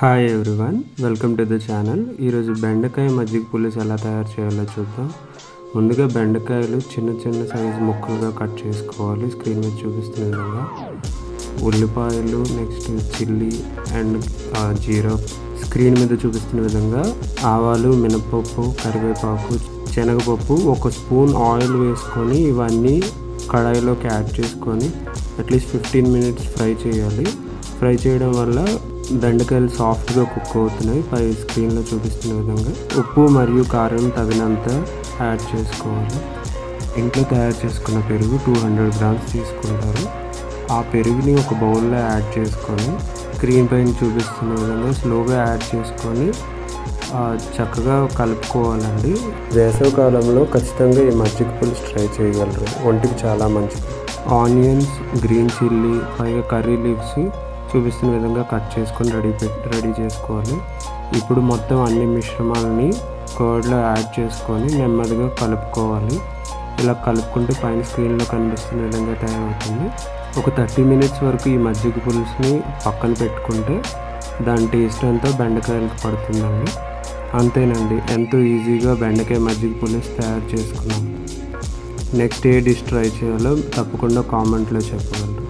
Hi everyone welcome to the channel ఈరోజు బెండకాయ మజ్జిగ పులుసు ఎలా తయారు చేయాలో చూద్దాం. ముందుగా బెండకాయలు చిన్న చిన్న సైజు ముక్కలుగా కట్ చేసుకోవాలి. స్క్రీన్ మీద చూపిస్తున్న విధంగా ఉల్లిపాయలు next chilli and jeera. Screen మీద చూపిస్తున్న విధంగా ఆవాలు మినపప్పు కరివేపాకు శనగపప్పు ఒక స్పూన్ ఆయిల్ వేసుకొని ఇవన్నీ కడాయిలోకి యాడ్ చేసుకొని at least fifteen minutes fry చేయాలి. ఫ్రై చేయడం వల్ల బెండకాయలు సాఫ్ట్గా కుక్ అవుతున్నాయి. పై స్క్రీన్లో చూపిస్తున్న విధంగా ఉప్పు మరియు కారం తగినంత యాడ్ చేసుకోవాలి. ఇంట్లో తయారు చేసుకున్న పెరుగు టూ హండ్రెడ్ గ్రామ్స్ తీసుకుంటారు. ఆ పెరుగుని ఒక బౌల్లో యాడ్ చేసుకొని స్క్రీన్ పైన చూపిస్తున్న విధంగా స్లోగా యాడ్ చేసుకొని చక్కగా కలుపుకోవాలండి. వేసవి కాలంలో ఖచ్చితంగా ఈ మజ్జిగ పులుసు ట్రై చేయగలరు. ఒంటికి చాలా మంచిది. ఆనియన్స్ గ్రీన్ చిల్లీ పైగా కర్రీ లీవ్స్ చూపిస్తున్న విధంగా కట్ చేసుకొని రెడీ పెట్టి రెడీ చేసుకోవాలి. ఇప్పుడు మొత్తం అన్ని మిశ్రమాలని కర్డ్లో యాడ్ చేసుకొని నెమ్మదిగా కలుపుకోవాలి. ఇలా కలుపుకుంటే పైన స్క్రీన్లో కనిపిస్తున్న విధంగా తయారవుతుంది. ఒక థర్టీ మినిట్స్ వరకు ఈ మజ్జిగ పులుసుని పక్కన పెట్టుకుంటే దాని టేస్ట్ అంతా బెండకాయలకు పడుతుందండి. అంతేనండి ఎంతో ఈజీగా బెండకాయ మజ్జిగ పులుసు తయారు చేసుకున్నాం. నెక్స్ట్ ఏ డిష్ ట్రై చేయాలో తప్పకుండా కామెంట్లో చెప్పగలరు.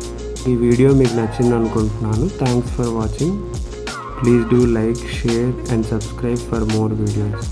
ఈ వీడియో మీకు నచ్చింది అనుకుంటున్నాను. Thanks for watching please do like share and subscribe for more videos